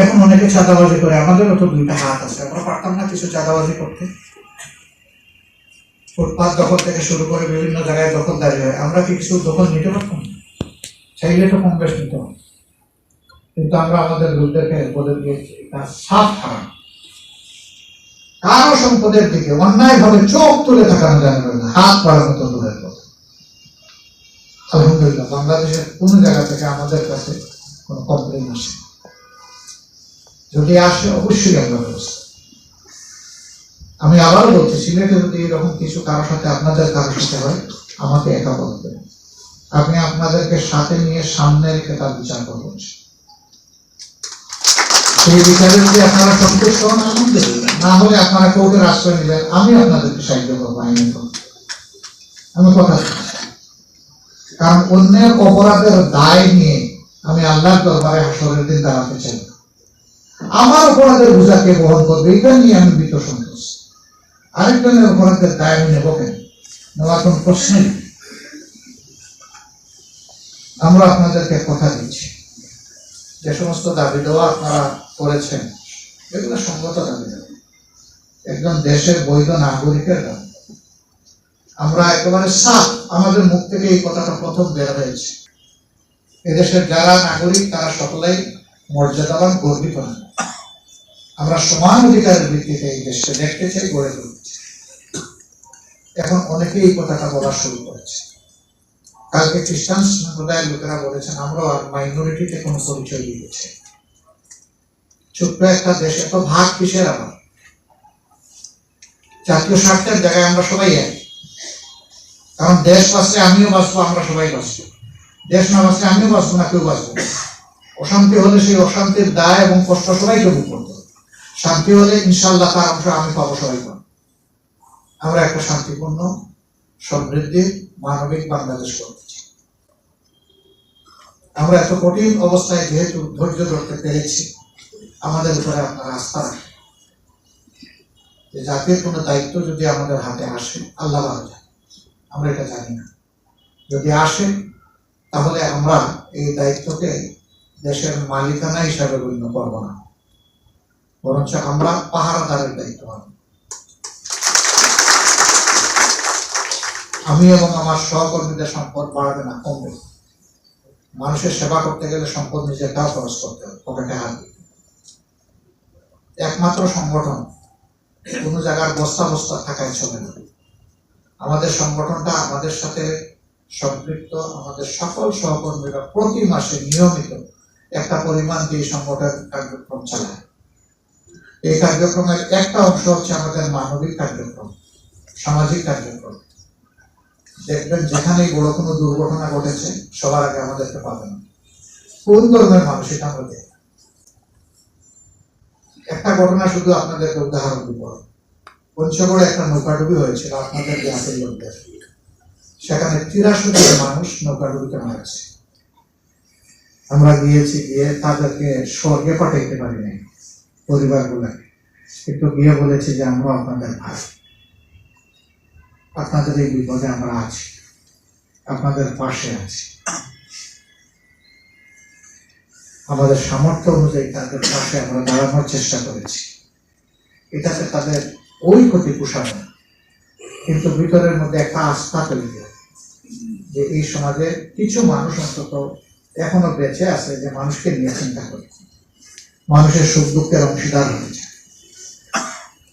এখন অনেকে চাঁদাবাজি করে, আমাদেরও তো দুইটা হাত আছে, আমরা পারতাম না কিছু চাঁদাবাজি করতে। ফুটপাত দখল থেকে শুরু করে বিভিন্ন জায়গায় দখলদারি হয়। আমরা কি কিছু দখল নিতে পারতাম? চাইলে তো কম বেশ নিতে কিন্তু আমরা আমাদের লোকদেরকে বলে দিয়েছি এটা সাফ হারাম কারও সম্পদের দিকে অন্যায় ভাবে চোখ তুলে তাকানো যাবে না, হাত বাড়ানো তো দূরের কথা। আলহামদুলিল্লাহ, বাংলাদেশের কোন জায়গা থেকে আমাদের কাছে কোনো কমপ্লেন আসে যদি আসে, অবশ্যই আমরা ব্যবস্থা আমি আবারও বলছি, সিলেটে যদি এরকম কিছু কারোর সাথে আপনাদের কারোর সাথে হয়, আমাকে একা বলতে আপনি আপনাদেরকে সাথে নিয়ে সামনে রেখে তার বিচার করবেন সেই বিচারে যদি আপনারা সন্তুষ্ট হন আলহামদুলিল্লাহ না হলে আপনারা কোর্টের আশ্রয় নেবেন আমি আপনাদেরকে সাহায্য করব, আইনি। আমি কথা কারণ অন্যের অপরাধের দায় নিয়ে আমি আল্লাহর দরবারে হাসরের দিন দাঁড়াতে চাই না। আমার অপরাধের বোঝাকে বহন করবে, এটা নিয়ে আমি বিত সন্তোষ আরেকজনের অপরাধের দায় আমি নেব কেন? নেওয়ার কোন আমরা আপনাদেরকে কথা দিচ্ছি। যে সমস্ত দাবি দেওয়া আপনারা করেছেন, এগুলো সঙ্গত দাবি দেওয়া। একজন দেশের বৈধ নাগরিকের দাবি। আমরা একেবারে সাফ আমাদের মুখ থেকে এই কথাটা প্রথম বের হয়েছে। এদেশের যারা নাগরিক, তারা সকলেই মর্যাদাবান, গর্বিত না আমরা সমান অধিকারের ভিত্তিতে এই দেশকে দেখতে চাই, গড়ে তুলতে। এখন অনেকেই এই কথাটা বলা শুরু করেছে। কালকে খ্রিস্টান সম্প্রদায়ের লোকেরা বলেছেন আমরা আর মাইনরিটিতে কোনো পরিচয় দিয়েছে ছোট্ট একটা দেশ এত ভাগ কিসের আবার জাতীয় স্বার্থের জায়গায় আমরা সবাই এক। কারণ দেশ বাঁচলে আমিও বাঁচবো, আমরা সবাই বাঁচবো। দেশ না বাঁচলে আমিও বাঁচবো না, কেউ বাঁচবো অশান্তি হলে সেই অশান্তির দায় এবং কষ্ট সবাইকে ভোগ। শান্তি হলে ইনশাল্লাহ তার অংশ আমি পাবো সবাই পাবো আমরা একটা শান্তিপূর্ণ, সমৃদ্ধি, মানবিক বাংলাদেশ করতে। আমরা এত কঠিন অবস্থায় যেহেতু ধৈর্য ধরতে পেরেছি, আমাদের উপরে আপনার আস্থা রাখেন জাতির কোনো দায়িত্ব যদি আমাদের হাতে আসে, আল্লাহ জানে। আমরা এটা জানি না যদি আসে, তাহলে আমরা এই দায়িত্বকে দেশের মালিকানা হিসাবে গণ্য করব না বরঞ্চ আমরা পাহারাদারের দায়িত্ব পাব আমি এবং আমার সহকর্মীদের সম্পদ বাড়বে না, কমবে। মানুষের সেবা করতে গেলে সম্পদ নিজেরটাও খরচ করতে হবে, পকেটে হাত একমাত্র সংগঠন, কোনো জায়গার বস্তা বস্তা থাকায় চলে না। আমাদের সংগঠনটা আমাদের সাথে সম্পৃক্ত, আমাদের সকল সহকর্মীরা প্রতি মাসে নিয়মিত একটা পরিমাণ দিয়ে সংগঠন কার্যক্রম চালায়। এই কার্যক্রমের একটা অংশ হচ্ছে আমাদের মানবিক কার্যক্রম, সামাজিক কার্যক্রম। দেখবেন যেখানেই বড় কোনো দুর্ঘটনা ঘটেছে, সবার আগে আমাদেরকে পাবেন কোন ধর্মের মানুষ এটা আমরা দেখি। একটা ঘটনা শুধু আপনাদেরকে উদাহরণ দিব। পঞ্চগড়ে একটা নৌকাডুবি হয়েছিল, আপনাদের গ্রামের লোকদের। সেখানে তিরাশি জন মানুষ নৌকাডুবিতে মারছে আমরা গিয়েছি, গিয়ে তাদেরকে স্বর্গে পাঠাইতে পারি নাই পরিবারগুলোকে একটু গিয়ে বলেছি যে আমরা আপনাদের ভাই। আপনাদের এই বিপদে আমরা আছি। আপনাদের পাশে আছি। আমাদের সামর্থ্য অনুযায়ী তাদের পাশে আমরা দাঁড়ানোর চেষ্টা করেছি। এটাতে তাদের ওই ক্ষতি পোষাবে না। কিন্তু ভিতরের মধ্যে একটা আস্থা তৈরি হয় যে, এই সমাজে কিছু মানুষ অন্তত এখনও বেঁচে আছে যে, মানুষকে নিয়ে চিন্তা করে। মানুষের সুখ দুঃখের অংশীদার হয়েছে।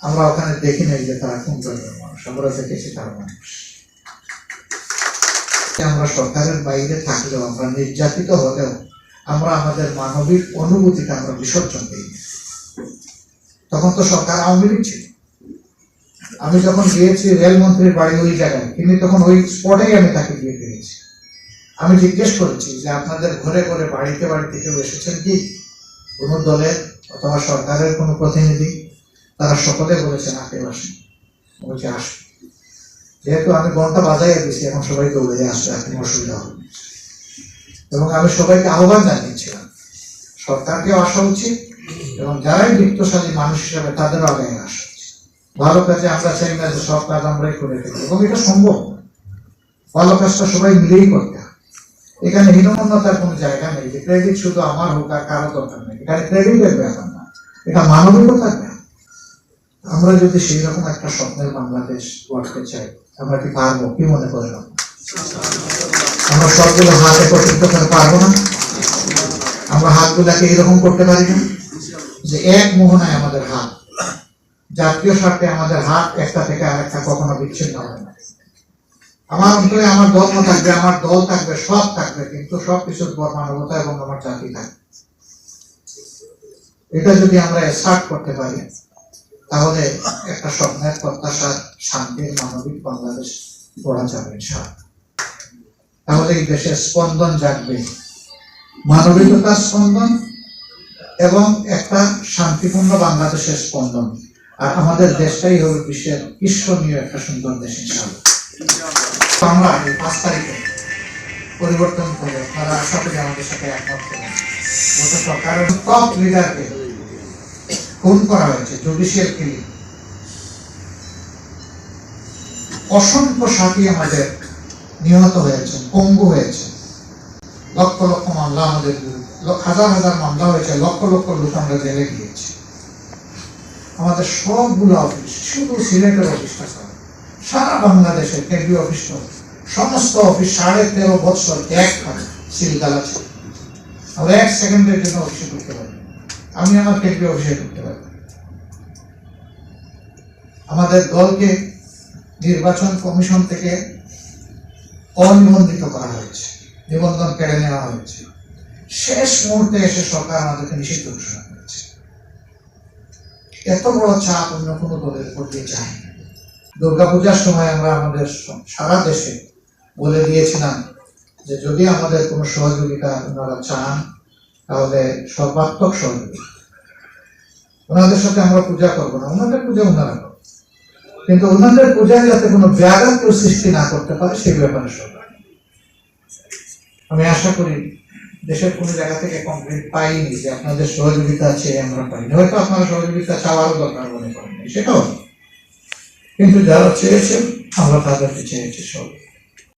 আমরা ওখানে দেখি নাই যে তারা কোন ধরনের মানুষ। আমরা দেখেছি তারা মানুষ। আমরা সরকারের বাইরে থাকলেও, আমরা নির্যাতিত হলেও, আমরা আমাদের মানবিক অনুভূতিটা আমরা বিসর্জন দিই তখন তো সরকার আওয়ামী লীগ ছিল। আমি যখন গিয়েছি রেলমন্ত্রীর বাড়ি ওই জায়গায়, তিনি তখন ওই স্পটেই আমি তাকে গিয়ে পেয়েছি আমি জিজ্ঞেস করেছি যে, আপনাদের ঘরে ঘরে বাড়িতে বাড়িতে কেউ এসেছেন কি? কোনো দলের অথবা সরকারের কোনো প্রতিনিধি তারা সকলে বলেছেন আগে আসেন বলছে আসুন যেহেতু আমি ঘণ্টা বাজাইয়ে দিয়েছি, এখন সবাই দৌড়ে যে আসবে, এখন অসুবিধা হবে। এবং আমি সবাইকে আহ্বান জানিয়েছিলাম সরকারকেও আসা উচিত এবং যারাই বিত্তশালী মানুষ হিসাবে তাদেরও আগে আসা ভালো কাজে আমরা চাই না যে সব কাজ আমরাই করে থাকি এবং এটা সম্ভব। ভালো কাজটা সবাই মিলেই করতে এখানে হীনমন্যতার কোনো জায়গা নেই যে ক্রেডিট শুধু আমার হোক আর কারও দরকার নেই। এখানে ক্রেডিটের ব্যাপার না। এটা মানবিকতার আমরা যদি সেই রকম একটা স্বপ্নের বাংলাদেশ গড়তে চাই, আমরা কি পারব? কি মনে করেন আমরা সবগুলো হাত একত্রিত পারব না? আমরা হাতগুলাকে এরকম করতে পারি না? যে এক মোহনায় আমাদের হাত। জাতীয় স্বার্থে আমাদের হাত একটা থেকে আরেকটা কখনো বিচ্ছিন্ন হবে না। আমার অন্তরে আমার ধর্ম থাকবে, আমার দল থাকবে, সব থাকবে, কিন্তু সব কিছুর পর মানবতা এবং আমার জাতি থাকবে। এটা যদি আমরা স্টার্ট করতে পারি, তাহলে একটা স্বপ্নের প্রত্যাশার শান্তির মানবিক বাংলাদেশ গড়া যাবে। তাহলে এই দেশের স্পন্দন জাগবে। মানবিকতার স্পন্দন এবং একটা শান্তিপূর্ণ বাংলাদেশের স্পন্দন। আর আমাদের দেশটাই হবে বিশ্বের ঈশ্বরীয় একটা সুন্দর দেশ, ইনশাআল্লাহ। আমরা এই পাঁচ তারিখে পরিবর্তন করে আপনারা আশা করি আমাদের সাথে একমত গত সরকারের টপ লিডারকে খুন করা হয়েছে জুডিশিয়াল কিলিং অসংখ্য সাথী আমাদের নিহত হয়েছে, পঙ্গু হয়েছে। লক্ষ লক্ষ মামলা আমাদের হাজার হাজার মামলা হয়েছে, লক্ষ লক্ষ লোক আমরা জেলে গিয়েছি। আমাদের সবগুলো অফিস শুধু সিলেটের অফিসটা ছাড়া। সারা বাংলাদেশের কেন্দ্রীয় অফিস সমস্ত অফিস সাড়ে তেরো বছর এক সিলগালা ছিল আমরা এক সেকেন্ডের জন্য অফিসে ঢুকতে পারি আমি আমার কেন্দ্রীয় অফিসে ঢুকতে পারি আমাদের দলকে নির্বাচন কমিশন থেকে অনিবন্ধিত করা হয়েছে, নিবন্ধন কেড়ে নেওয়া হয়েছে। শেষ মুহূর্তে এসে সরকার আমাদেরকে নিষিদ্ধ ঘোষণা করেছে। এত বড় চাপ অন্য কোনো দলের উপর দিয়ে যায় না। দুর্গাপূজার সময় আমরা আমাদের সারা দেশে বলে দিয়েছিলাম যে যদি আমাদের কোনো সহযোগিতা ওনারা চান, তাহলে সর্বাত্মক সহযোগিতা। ওনাদের সাথে আমরা পূজা করব না, ওনাদের পূজা ওনারা করবে। কিন্তু ওনাদের পূজায় যাতে কোনো ব্যাঘাত কেউ সৃষ্টি না করতে পারে, সেই ব্যাপারে সরকার আমি আশা করি দেশের কোনো জায়গা থেকে কমপ্লেন পাইনি যে আপনাদের সহযোগিতা আছে আমরা পাইনি। হয়তো আপনারা সহযোগিতা চাওয়ারও দরকার মনে করেন সেটাও। কিন্তু যারা চেয়েছেন আমরা তাদেরকে চেয়েছি সব